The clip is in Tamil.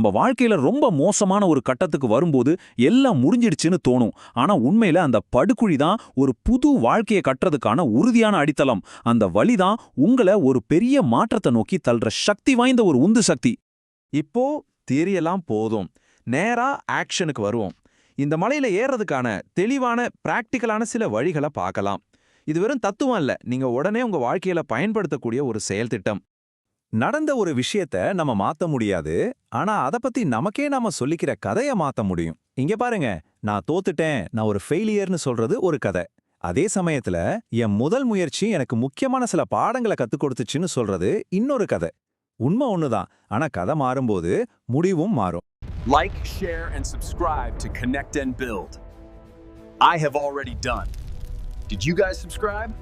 நம்ம வாழ்க்கையில ரொம்ப மோசமான ஒரு கட்டத்துக்கு வரும்போது எல்லாம் முடிஞ்சிடுச்சுன்னு தோணும். ஆனா உண்மையில அந்த படுகுழி தான் ஒரு புது வாழ்க்கையை கட்டுறதுக்கான உறுதியான அடித்தளம். அந்த வழி தான் உங்களை ஒரு பெரிய மாற்றத்தை நோக்கி தள்ளுற சக்தி வாய்ந்த ஒரு உந்து சக்தி. இப்போ தியரியெல்லாம் போதும். நேரா ஆக்ஷனுக்கு வருவோம். இந்த மலையில ஏறதுக்கான தெளிவான பிராக்டிக்கலான சில வழிகளை பார்க்கலாம். இது வெறும் தத்துவம் இல்ல நீங்க உடனே உங்க வாழ்க்கையில பயன்படுத்தக்கூடிய ஒரு செயல் திட்டம் நடந்த ஒரு விஷயத்த நம்ம மாத்த முடியாது ஆனா அத பத்தி நமக்கே நாம சொல்லிக்கிற கதைய மாத்த முடியும் இங்க பாருங்க நான் தோத்துட்டேன் நான் ஒரு ஃபெயிலியர்னு சொல்றது ஒரு கதை அதே சமயத்துல என் முதல் முயற்சி எனக்கு முக்கியமான சில பாடங்களை கத்துக் கொடுத்துச்சுன்னு சொல்றது இன்னொரு கதை உண்மை ஒண்ணுதான் ஆனா கதை மாறும்போது முடிவும் மாறும் Like, share, and subscribe to Connect and Build. I have already done. Did you guys subscribe?